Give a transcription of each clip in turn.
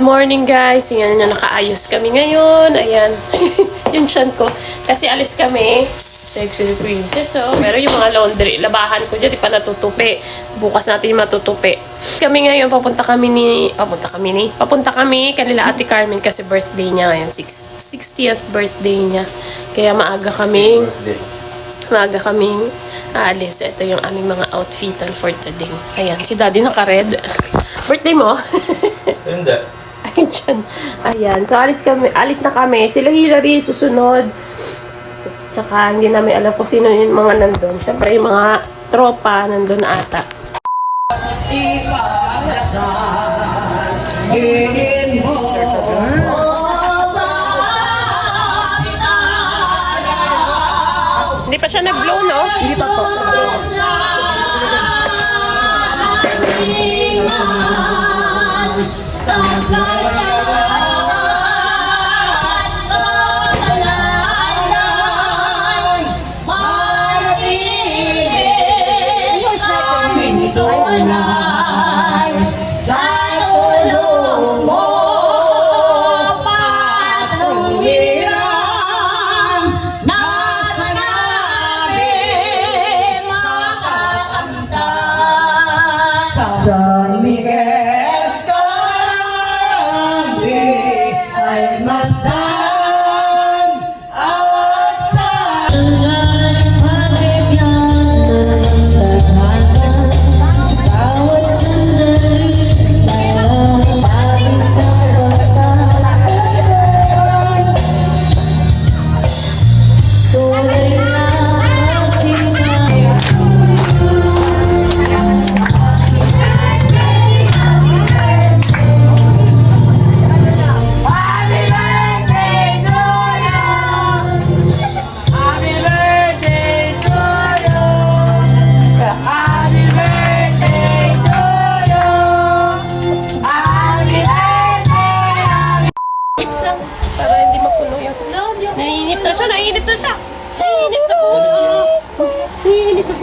Good morning guys. Yan na nakaayos kami ngayon. Ayan. yung chan ko. Kasi alis kami. Sexy princess, oh. Pero yung mga laundry, labahan ko dyan, di pa natutupi. Bukas natin matutupi. Kami ngayon, papunta kami ni... Papunta kami ni... Papunta kami kanila Ate Carmen kasi birthday niya ngayon. Six, 60th birthday niya. Kaya maaga kami maaga kaming aalis. Ito yung aming mga outfitan for today. Ayan, si Daddy naka-red. Birthday mo? Hindi. Dyan. Ayan. So, alis, kami, alis na kami. Sila Hillary susunod. Tsaka, hindi namin alam kung sino yung mga nandun. Siyempre, yung mga tropa nandun ata. Hindi pa siya nag-blow, no? Hindi pa po. Ay masdan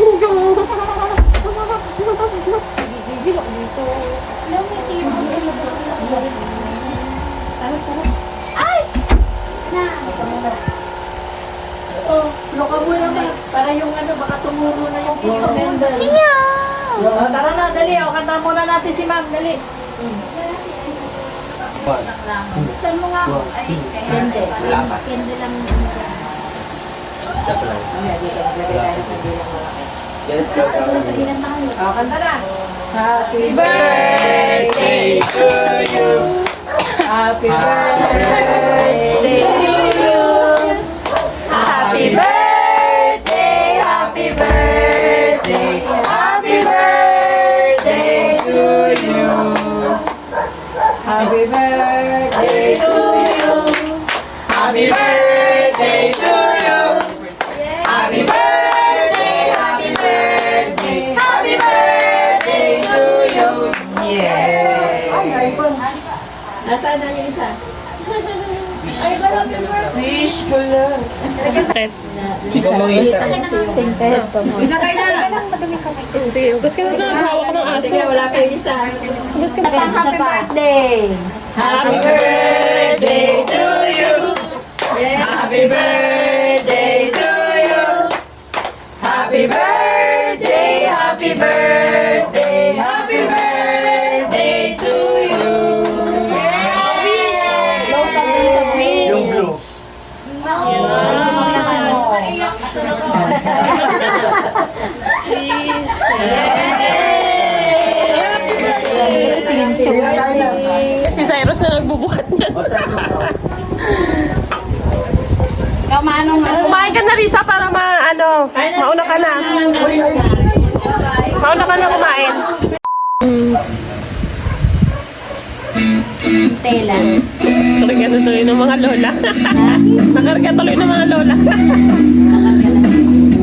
Naiinip na po siya. Gigil ako dito. Loka mo naman. Para yung ano, baka tumuro na yung piso. Oh, tara na, dali. O, kanta muna natin si ma'am. Dali. Saan mo nga? Ay, hindi. Hindi lang. Yes, go. O, kanta na. Happy birthday to you. Happy birthday to you. Happy birthday, happy birthday, happy birthday to you. Happy birthday to you. Happy birthday Yeah. Nasaan na yung isa? Ay, happy birthday. Wish ko lang. Ikaw isa. Pinakay na lang. Sige, ugas ka na lang. Hawak ng aso. Sige, wala pa yung isa. Ka na lang. Happy birthday! Happy birthday to you. Happy birthday to you. Happy birthday, happy birthday, Si Cyrus na nagbubuhat na. Kumain ka na, Risa, para ma, ano, mauna ka na. Mauna ka na kumain. Tela. Karga na tuloy ng mga lola. Nakarga tuloy ng mga lola.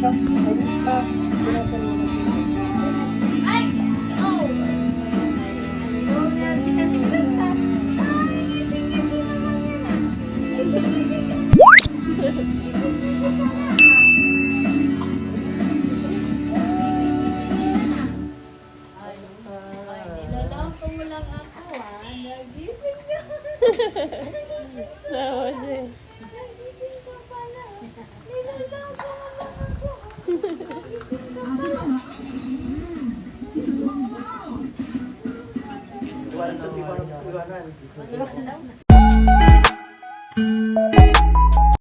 ฉันข Ano lang daw?